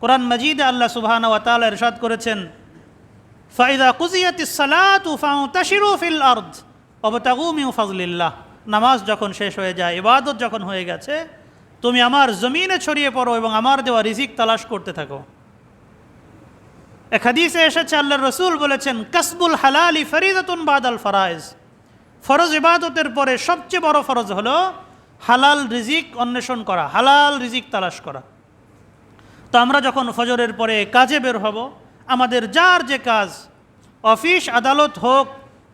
কোরআন মজিদে আল্লাহ সুবহান ওয়া তাআলা ইরশাদ করেছেন, ফাইদা কুজিয়াতিস সালাতু ফিল আরদ ওয়াবতাগু মিন ফাজলিল্লাহ। নামাজ যখন শেষ হয়ে যায়, ইবাদত যখন হয়ে গেছে, তুমি আমার জমিনে ছড়িয়ে পড়ো এবং আমার দেওয়া রিজিক তালাশ করতে থাকো। এক হাদিসে এসেছে আল্লাহ রসুল বলেছেন, কাসবুল হালালি ফরিদাতুন বাদাল ফরাইজ। ফরজ ইবাদতের পরে সবচেয়ে বড় ফরজ হলো, হালাল রিজিক অন্বেষণ করা, হালাল রিজিক তালাশ করা। তো আমরা যখন ফজরের পরে কাজে বের হব, আমাদের যার যে কাজ, অফিস, আদালত হোক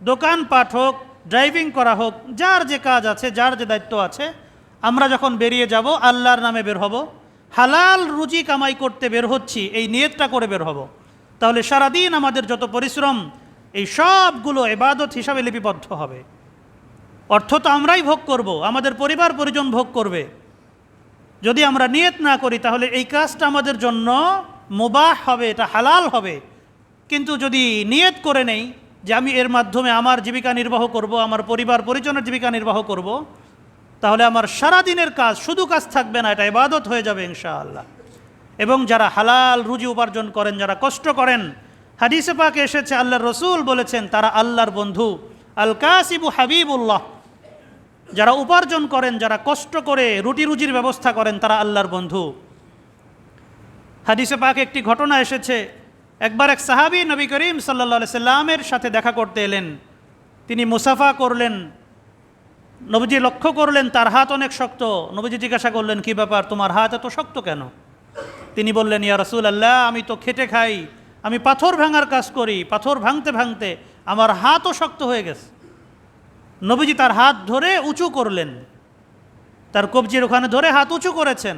দোকানপাট হোক, ড্রাইভিং করা হোক, যার যে কাজ আছে, যার যে দায়িত্ব আছে, আমরা যখন বেরিয়ে যাব, আল্লাহর নামে বের হব, হালাল রুজি কামাই করতে বের হচ্ছি, এই নিয়তটা করে বের হব, তাহলে সারাদিন আমাদের যত পরিশ্রম, এই সবগুলো এবাদত হিসাবে লিপিবদ্ধ হবে। অর্থ তো আমরাই ভোগ করব, আমাদের পরিবার পরিজন ভোগ করবে। যদি আমরা নিয়ত না করি, তাহলে এই কাজটা আমাদের জন্য মুবাহ হবে, এটা হালাল হবে। কিন্তু যদি নিয়ত করে নেই যে আমি এর মাধ্যমে আমার জীবিকা নির্বাহ করব, আমার পরিবার পরিজনের জীবিকা নির্বাহ করব, তাহলে আমার সারা দিনের কাজ শুধু কাজ থাকবে না, এটা ইবাদত হয়ে যাবে ইনশাআল্লাহ। এবং যারা হালাল রুজি উপার্জন করেন, যারা কষ্ট করেন, হাদিসে পাকে এসেছে, আল্লাহর রসুল বলেছেন, তারা আল্লাহর বন্ধু। আল কাসিবু হাবিবুল্লাহ। যারা উপার্জন করেন, যারা কষ্ট করে রুটি রুজির ব্যবস্থা করেন, তারা আল্লাহর বন্ধু। হাদিসে পাক একটি ঘটনা এসেছে। একবার এক সাহাবি নবী করিম সাল্লা সাল্লামের সাথে দেখা করতে এলেন। তিনি মুসাফা করলেন। নবীজি লক্ষ্য করলেন, তার হাত অনেক শক্ত। নবীজি জিজ্ঞাসা করলেন, কি ব্যাপার, তোমার হাত এত শক্ত কেন? তিনি বললেন, ইয়া রসুল আল্লাহ আমি তো খেটে খাই। আমি পাথর ভাঙার কাজ করি। পাথর ভাঙতে ভাঙতে আমার হাতও শক্ত হয়ে গেছে। নবীজি তার হাত ধরে উঁচু করলেন। তার কবজির ওখানে ধরে হাত উঁচু করেছেন।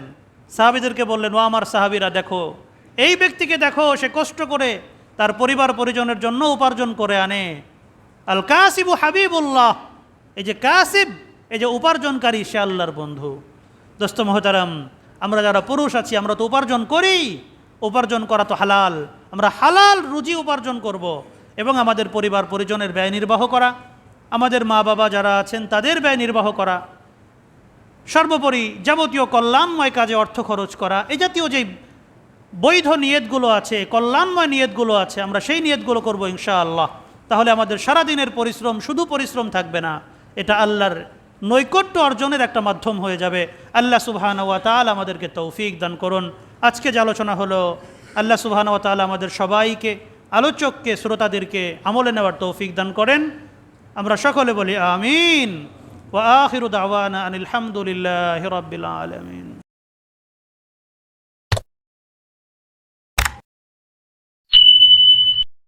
সাহাবিদেরকে বললেন, ও আমার সাহাবিরা, দেখো, এই ব্যক্তিকে দেখো, সে কষ্ট করে তার পরিবার পরিজনের জন্য উপার্জন করে আনে। আল কাসিবু হাবিবুল্লাহ, এই যে কাসিব, এই যে উপার্জনকারী, সে আল্লাহর বন্ধু। দোস্ত মহতারাম, আমরা যারা পুরুষ আছি, আমরা তো উপার্জন করি। উপার্জন করা তো হালাল। আমরা হালাল রুজি উপার্জন করব এবং আমাদের পরিবার পরিজনের ব্যয় নির্বাহ করা। আমাদের মা বাবা যারা আছেন, তাদের ব্যয় নির্বাহ করা, সর্বোপরি যাবতীয় কল্যাণময় কাজে অর্থ খরচ করা এই জাতীয় যে বৈধ নিয়তগুলো আছে, কল্যাণময় নিয়তগুলো আছে, আমরা সেই নিয়তগুলো করব ইনশাআল্লাহ। তাহলে আমাদের সারাদিনের পরিশ্রম, শুধু পরিশ্রম থাকবে না, এটা আল্লাহর নৈকট্য অর্জনের একটা মাধ্যম হয়ে যাবে। আল্লাহ সুবহান ওয়া তাল আমাদেরকে তৌফিক দান করুন। আজকে যে আলোচনা হলো, আল্লাহ সুবহান ওয়া তাল আমাদের সবাইকে, আলোচককে, শ্রোতাদেরকে আমলে নেওয়ার তৌফিক দান করেন। আমরা সকলে বলি আমিন ওয়া আখিরু দাওয়ানা আনিল হামদুলিল্লাহি রাব্বিল আলামিন